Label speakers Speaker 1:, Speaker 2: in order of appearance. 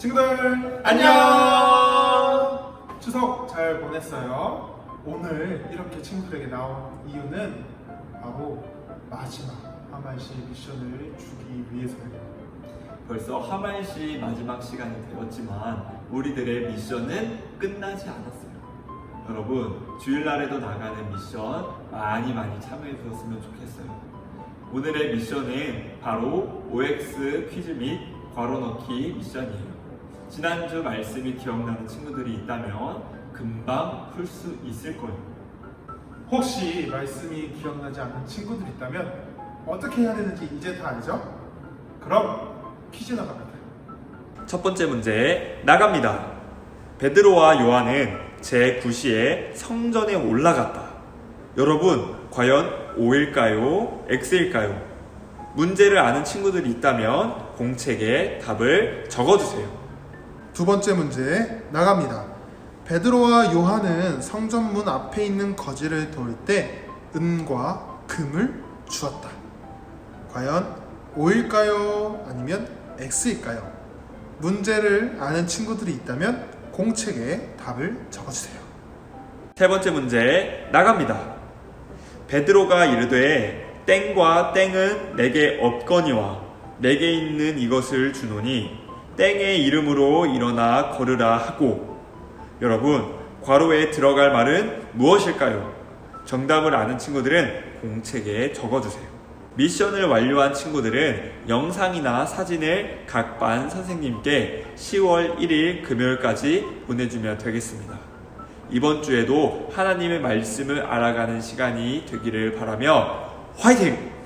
Speaker 1: 친구들 안녕! 추석 잘 보냈어요? 오늘 이렇게 친구들에게 나온 이유는 바로 마지막 하만시 미션을 주기 위해서예요.
Speaker 2: 벌써 하만시 마지막 시간이 되었지만 우리들의 미션은 끝나지 않았어요. 여러분 주일날에도 나가는 미션 많이 많이 참여해 주셨으면 좋겠어요. 오늘의 미션은 바로 OX 퀴즈 및 괄호 넣기 미션이에요. 지난주 말씀이 기억나는 친구들이 있다면 금방 풀 수 있을 거예요.
Speaker 1: 혹시 말씀이 기억나지 않는 친구들 있다면 어떻게 해야 되는지 이제 다 알죠? 그럼 퀴즈 나갑니다.
Speaker 2: 첫 번째 문제 나갑니다. 베드로와 요한은 제9시에 성전에 올라갔다. 여러분, 과연 O일까요? X일까요? 문제를 아는 친구들이 있다면 공책에 답을 적어주세요.
Speaker 1: 두 번째 문제 나갑니다. 베드로와 요한은 성전문 앞에 있는 거지를 도울 때 은과 금을 주었다. 과연 O일까요? 아니면 X일까요? 문제를 아는 친구들이 있다면 공책에 답을 적어주세요.
Speaker 2: 세 번째 문제 나갑니다. 베드로가 이르되 땡과 땡은 내게 없거니와 내게 있는 이것을 주노니 땡의 이름으로 일어나 걸으라 하고 여러분 괄호에 들어갈 말은 무엇일까요? 정답을 아는 친구들은 공책에 적어주세요. 미션을 완료한 친구들은 영상이나 사진을 각 반 선생님께 10월 1일 금요일까지 보내주면 되겠습니다. 이번 주에도 하나님의 말씀을 알아가는 시간이 되기를 바라며 화이팅!